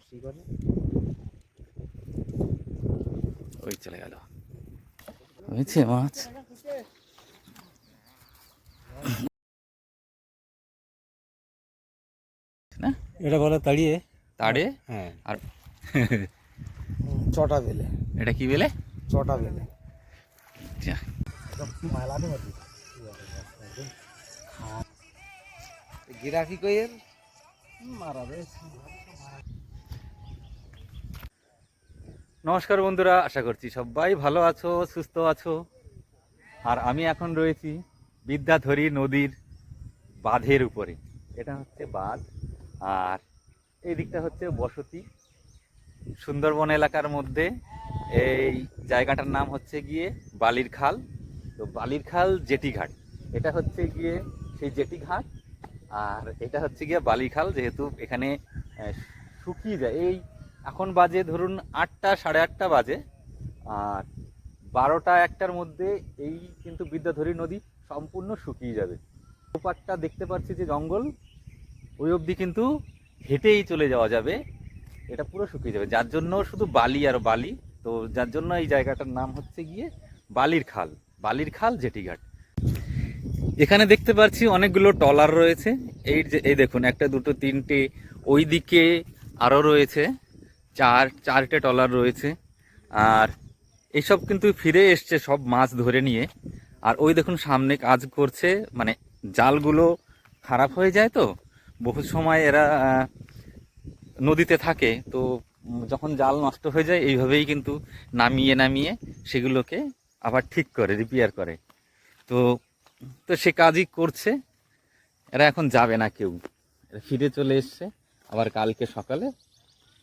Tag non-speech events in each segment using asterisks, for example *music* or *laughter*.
বর্ষি করে ওই চলে গেল। হয়েছে মাছ? না? এটা বলে তাড়িয়ে। তাড়ে হ্যাঁ। আর চটা বেলে। এটা কি বেলে? চটা বেলে। আচ্ছা, গিরাকি কইয়ের? মারা রে নমস্কার বন্ধুরা, আশা করছি সবাই ভালো আছো, সুস্থ আছো। আর আমি এখন রয়েছি বিদ্যাধরী নদীর বাঁধের উপরে। এটা হচ্ছে বাঁধ, আর এই দিকটা হচ্ছে বসতি। সুন্দরবন এলাকার মধ্যে এই জায়গাটার নাম হচ্ছে গিয়ে বালির খাল। তো বালির খাল জেটি ঘাট। এটা হচ্ছে গিয়ে সেই জেটি ঘাট, আর এটা হচ্ছে গিয়ে বালির খাল, যেহেতু এখানে শুকিয়ে যায়। এই এখন বাজে ধরুন আটটা, সাড়ে আটটা বাজে। আর বারোটা, একটার মধ্যে এই কিন্তু বিদ্যাধরী নদী সম্পূর্ণ শুকিয়ে যাবে। ওপারটা দেখতে পাচ্ছি যে জঙ্গল, ওই অবধি কিন্তু হেঁটেই চলে যাওয়া যাবে। এটা পুরো শুকিয়ে যাবে। যার জন্য শুধু বালি আর বালি। তো যার জন্য এই জায়গাটার নাম হচ্ছে গিয়ে বালির খাল। বালির খাল, জেটিঘাট। এখানে দেখতে পাচ্ছি অনেকগুলো টলার রয়েছে। এই যে, এই দেখুন, একটা, দুটো, তিনটে। ওই দিকে আরও রয়েছে। চার, চারটে টলার রয়েছে। আর এইসব কিন্তু ফিরে এসছে সব মাছ ধরে নিয়ে। আর ওই দেখুন সামনে কাজ করছে মানে জালগুলো খারাপ হয়ে যায় তো বহু সময় এরা নদীতে থাকে। তো যখন জাল নষ্ট হয়ে যায়, এইভাবেই কিন্তু নামিয়ে নামিয়ে সেগুলোকে আবার ঠিক করে রিপেয়ার করে। তো তো সে কাজই করছে। এরা এখন যাবে না কেউ। এরা ফিরে চলে এসছে। আবার কালকে সকালে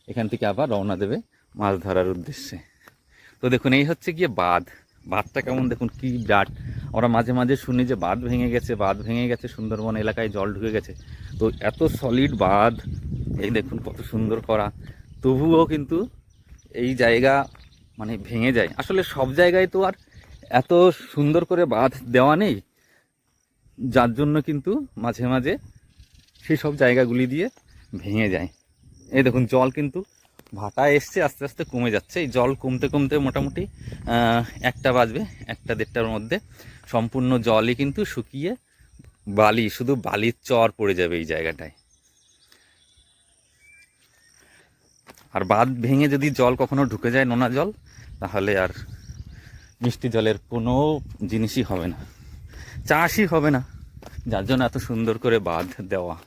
এখান থেকে আবার রওনা দেবে মাছ ধরার উদ্দেশ্যে। তো দেখুন, এই হচ্ছে গিয়ে বাঁধ। বাঁধটা কেমন? দেখুন, কি বিরাট। আমরা মাঝে মাঝে শুনি যে বাঁধ ভেঙে গেছে, বাঁধ ভেঙে গেছে, সুন্দরবন এলাকায় জল ঢুকে গেছে। তো এত সলিড বাঁধ, এই দেখুন কত সুন্দর করা। তবুও কিন্তু এই জায়গা মানে ভেঙে যায়। আসলে সব জায়গায় তো আর এত সুন্দর করে বাঁধ দেওয়া নেই। যার জন্য কিন্তু মাঝে মাঝে সেই সব জায়গাগুলি দিয়ে ভেঙে যায়। এই দেখুন, জল কিন্তু ভাটা এসছে, আস্তে আস্তে কমে যাচ্ছে। এই জল কমতে কমতে মোটামুটি একটা বাজবে, একটা দেড়টার মধ্যে। সম্পূর্ণ জলই কিন্তু শুকিয়ে বালি, শুধু বালির চর পড়ে যাবে এই জায়গাটায়। আর বাঁধ ভেঙে যদি জল কখনো ঢুকে যায় নোনা জল, তাহলে আর মিষ্টি জলের কোনো জিনিসই হবে না। চাষই হবে না। যার জন্য এত সুন্দর করে বাঁধ দেওয়া।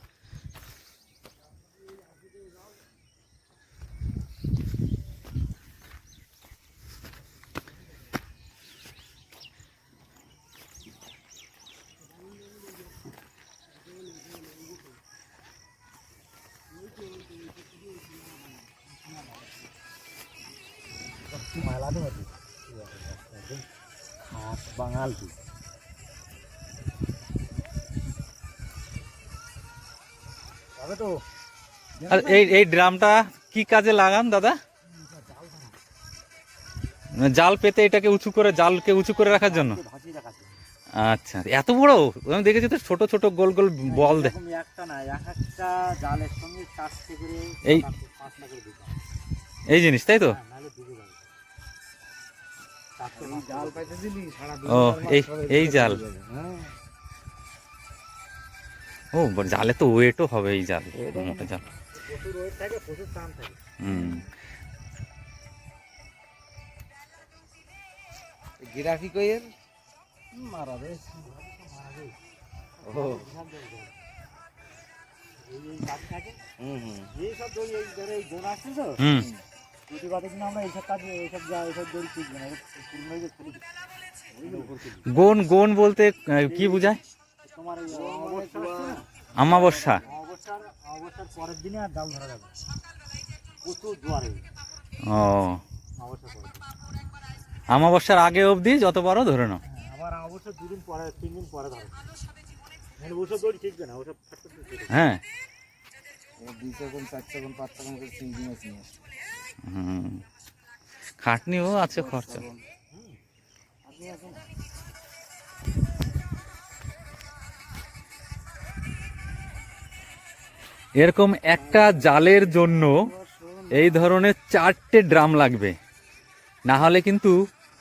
আছে খাস বাঙাল। তুই তো আর এই এই ড্রামটা কি কাজে লাগান দাদা? মানে জাল পেতে এটাকে উঁচু করে জালকে উঁচু করে রাখার জন্য? আচ্ছা এত বড়? আমি দেখেছি তো ছোট ছোট গোল গোল বল দেয় একটা না এক একটা জালের সঙ্গে করে এই- হয়। এই জিনিস তাই তো? ও, এই- এই জাল। ও জালে তো ওয়েটও হবে এই জাল মোটা জাল। হুম। গিরাকি কইয়ের মারা রে ও। হুম হুম। এইসব দড়ি এই ধরে এই গোন আসছে তো? হুম। গোন গোন বলতে কি বোঝায়? আমাবস্যা অমাবস্যার অমাবস্যার পরের দিনে আর জাল ধরা যাবে প্রচুর জোয়ার ও। আমাবস্যার আগে অবধি যত বড় ধরে নাও। আবার অবশ্যই দুদিন পরে তিন দিন পরে ধরে। ওসব দড়ি ঠিকবে না ওসব হ্যাঁ। দুই সেকেন্ড চার সেকেন্ড পাঁচ সেকেন্ড করে সিঙ্গি মাছ নিয়ে আসছে। খাটনিও আছে খরচা। এরকম একটা জালের জন্য এই ধরনের চারটে ড্রাম লাগবে। না হলে কিন্তু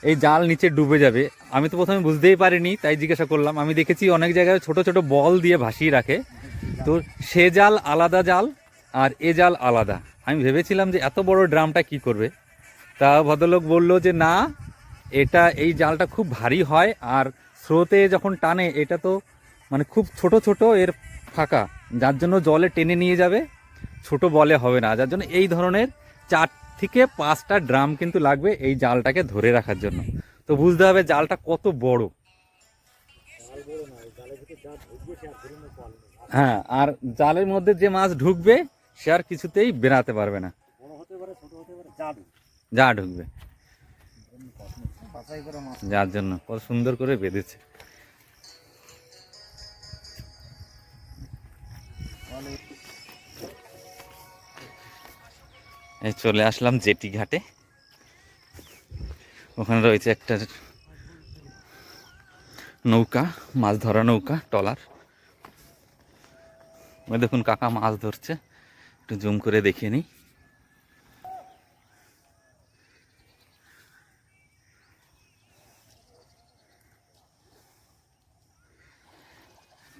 এই জাল নিচে ডুবে যাবে। আমি তো প্রথমে বুঝতেই পারিনি তাই জিজ্ঞাসা করলাম। আমি দেখেছি অনেক জায়গায় ছোট ছোট বল দিয়ে ভাসিয়ে রাখে। তো সে জাল আলাদা জাল আর এ জাল আলাদা। আমি ভেবেছিলাম যে এত বড় ড্রামটা কি করবে। তা ভদ্রলোক বলল যে, না, এটা, এই জালটা খুব ভারী হয় আর স্রোতে যখন টানে, এটা তো মানে খুব ছোট ছোট, এর ফাঁকা। যার জন্য জলে টেনে নিয়ে যাবে, ছোট বলে হবে না। যার জন্য এই ধরনের চার থেকে পাঁচটা ড্রাম কিন্তু লাগবে এই জালটাকে ধরে রাখার জন্য। তো বুঝতে হবে জালটা কত বড়। হ্যাঁ আর জালের মধ্যে যে মাছ ঢুকবে সে আর কিছুতেই বেরাতে পারবে না। যা ঢুকবে। যার জন্য কত সুন্দর করে বেঁধেছে। এই চলে আসলাম জেটি ঘাটে। ওখানে রয়েছে একটা নৌকা মাছ ধরা নৌকা টলার দেখুন কাকা মাছ ধরছে। একটু জুম করে দেখিয়ে নিই।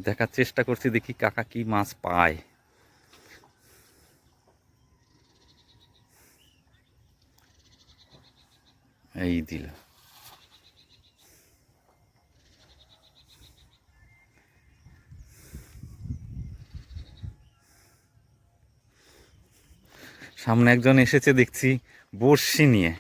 দেখার চেষ্টা করছি, দেখি কাকা কি মাছ পায়। এই দিল। সামনে একজন এসেছে, দেখছি বড়শি নিয়ে।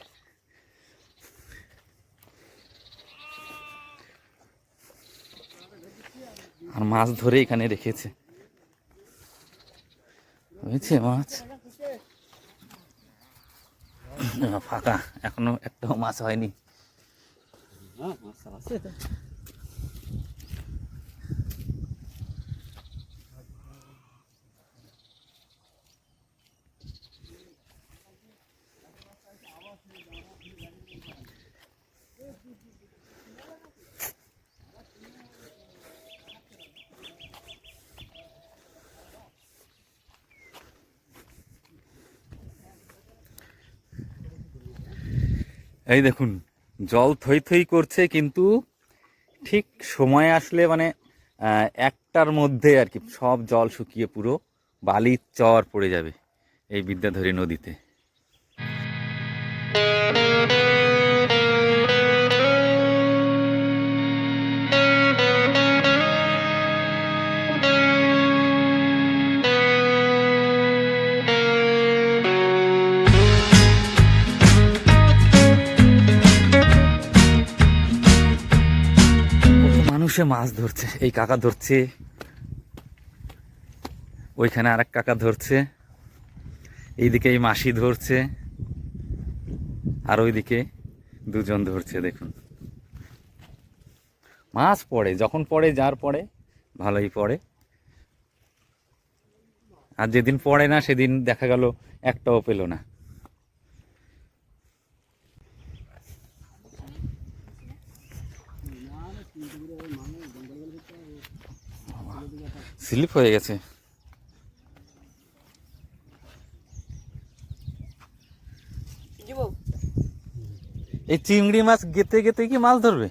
আর মাছ ধরে এখানে রেখেছে। হয়েছে মাছ? ফাঁকা। এখনও একটাও মাছ হয়নি। এই দেখুন, জল থই থই করছে কিন্তু ঠিক সময় আসলে মানে একটার মধ্যে আর কি সব জল শুকিয়ে পুরো বালির চর পড়ে যাবে এই বিদ্যাধরী নদীতে। মানুষে মাছ ধরছে, এই কাকা ধরছে। ওইখানে আরেক কাকা ধরছে। এইদিকে এই মাসি ধরছে। আর ওইদিকে দুজন ধরছে, দেখুন। মাছ পড়ে, যখন পড়ে, যার পড়ে, ভালোই পড়ে। আর যেদিন পড়ে না, সেদিন দেখা গেল একটাও পেল না। স্লিপ হয়ে গেছে। এই চিংড়ি মাছ গেতে গেতে কি মাছ ধরবে?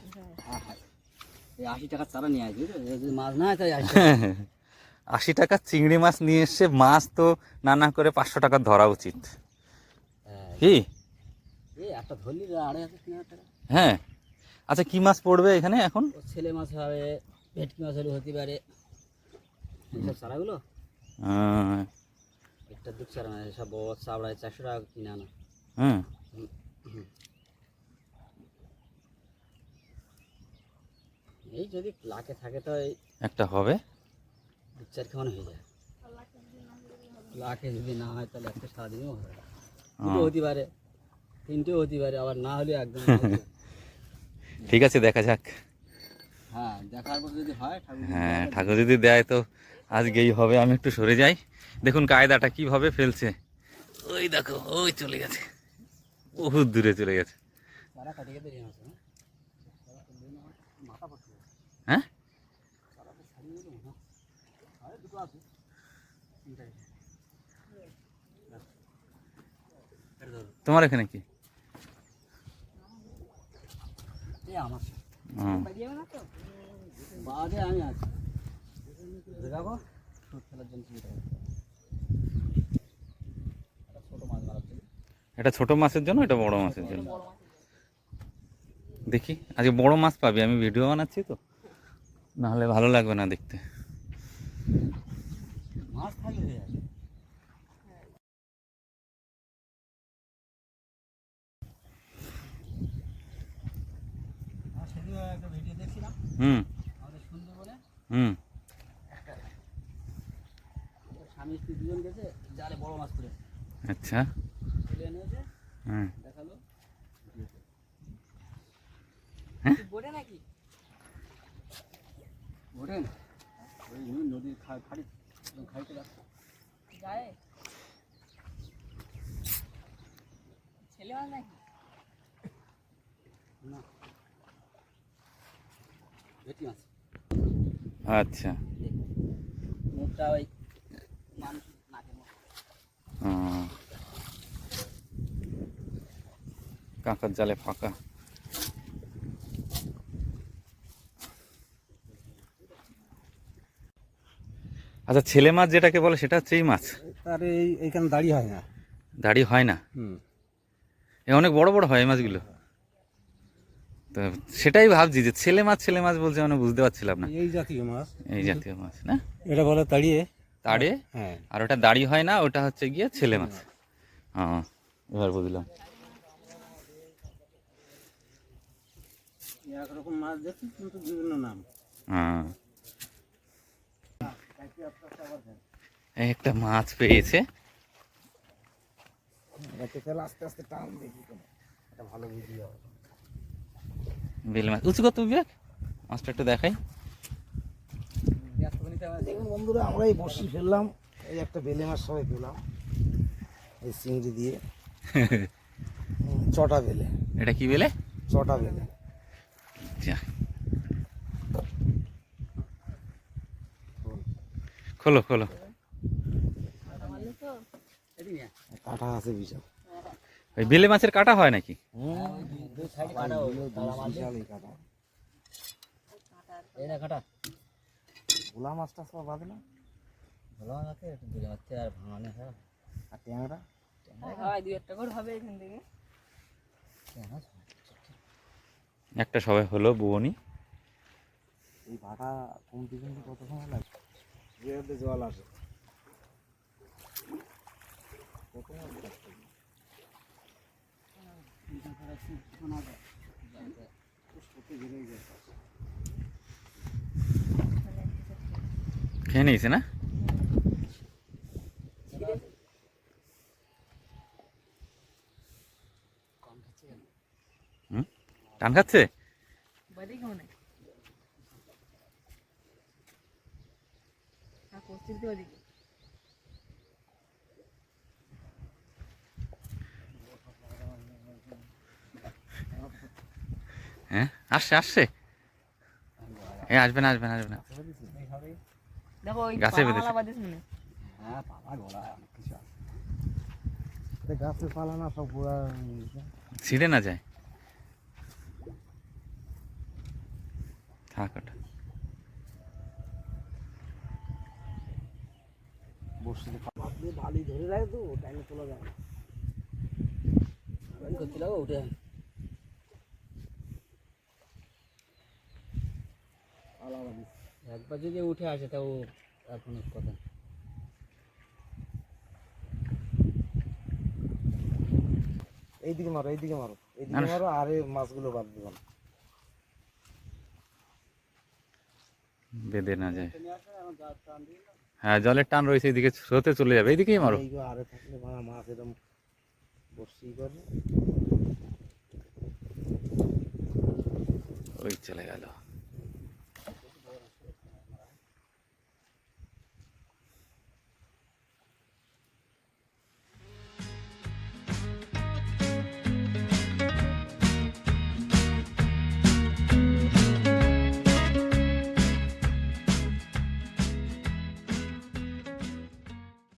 এই আশি টাকার চারা নিয়ে আসবে মাছ না তাই আশি *laughs* চিংড়ি মাছ নিয়ে এসে মাছ তো না না করে পাঁচশো টাকা ধরা উচিত। কি? হাজার টাকা। হ্যাঁ। আচ্ছা কি মাছ পড়বে এখানে এখন? ছেলে মাছ হবে ভেটকি মাছ হলে হতে পারে। এইসব চারাগুলো? আহ, একটা দুধ চারা না সব বড় চাবড়ায় চারশো টাকা কিনে আনা। হ্যাঁ। এই যদি লাখে থাকে তো এই একটা হবে? দু চার খাওয়ান হয়ে যায়। লাখে যদি না হয় তাহলে একটা সারাদিনও হবে না। দুটো হতে পারে তিনটেও হতে পারে আবার না হলে একদম *laughs* ঠিক আছে দেখা যাক। হ্যাঁ দেখার পর যদি হয় ঠাকুর হ্যাঁ ঠাকুর যদি দেয় তো আজকেই হবে আমি একটু সরে যাই। দেখুন কায়দাটা কীভাবে ফেলছে। ওই দেখো ওই চলে গেছে। বহুত দূরে চলে গেছে। হ্যাঁ? তোমার এখানে কি? আমার বাদে আমি আছি। দেখো সুদ ফেলার জন্য সুবিধা হবে। মাছ মারার জন্য। এটা ছোট মাছের জন্য এটা বড় মাছের জন্য? দেখি আজকে বড় মাছ পাবি আমি ভিডিও বানাচ্ছি তো। নাহলে ভালো লাগবে না দেখতে। মাছ থাকলে হুম। হুম। দুজন গেছে জালে বড় মাছ করে আচ্ছা। হুম দেখাল। বোটে নাকি? ওঠেন ওই ওই নদীর খা- খাড়ি। খাড়িতে রাখছে যায় ছেলে মাছ নাকি? না। ভেটি মাছ। আচ্ছা। মুখটা ওই মানুষ। কাঁকার জালে ফাঁকা। আচ্ছা ছেলে মাছ যেটাকে বলে সেটা হচ্ছে এই মাছ? তার এই এইখানে দাড়ি হয় না। দাড়ি হয় না? হুম। এ অনেক বড় বড় হয় এই মাছগুলো? তো সেটাই ভাবছি যে ছেলে মাছ ছেলে মাছ বলছে মানে বুঝতে পারছিলাম না। এই জাতীয় মাছ। এই জাতীয় মাছ না? এটা বলে তাড়িয়ে তাড়ে হ্যাঁ আর ওটা দাড়ি হয় না ওটা হচ্ছে গিয়ে ছেলে মাছ। হ্যাঁ এবার বুঝলাম। একরকম মাছ দেখছি কিন্তু বিভিন্ন নাম। হ্যাঁ। একটা মাছ পেয়েছে। এতে তাহলে আস্তে আস্তে টান দেখি ভালো ভিডিও বেল মাছ। উঁচু কত বিবেক? মাছটা একটু দেখাই। দেখুন বন্ধুরা আমরা এই বসি ফেললাম। এই একটা বেলে মাছ সবাই পেলাম। এই চিংড়ি দিয়ে। চটা বেলে। এটা কি বেলে? চটা বেলে। যা। খোলো খোলো। কাঁটা আছে বিশাল। ওই বেলে মাছের কাটা হয় নাকি? বিশাল এই কাঁটা কাটা। ভোলা মাছটা সব বাদে না? ভালো আছে একটু দূরে মারতে আর ভাঙানো হয়। আর ট্যাংরা হয় দুই একটা করে হবে এখান থেকে। একটা সবাই হলো বুবনি। এই ভাটা কমতে কমতে কত সময় লাগে? যেহেতু জল আসে। কত? মাছ খেয়ে নিয়েছে না টান খাচ্ছে হ্যাঁ আসছে আসছে এ আসবে না আসবে না আসবে না দেখো ওই গাছে বেঁধেছে। হ্যাঁ। পালা গলা অনেক কিছু আছে। তো গাছের পালানা সব গোড়া ছিঁড়ে না যায়? থাক ওটা। বসিতে পাতলে ভালোই ধরে রাখে তো টাইমে তোলা যায়। না করতে লাগবো উঠে আলাদা একবার যদি উঠে আসে তাও আর কোনো কথা। এইদিকে মারো এইদিকে মারো না, এইদিকে মারো আর এই মাছগুলো বাদ দিবেন বেঁধে না যায়। হ্যাঁ জলের টান রয়েছে এদিকে স্রোতে চলে যাবে এইদিকেই মারো। আরে থাকলে ভাঙা মাছ এরকম বসি করে। ওই চলে গেল।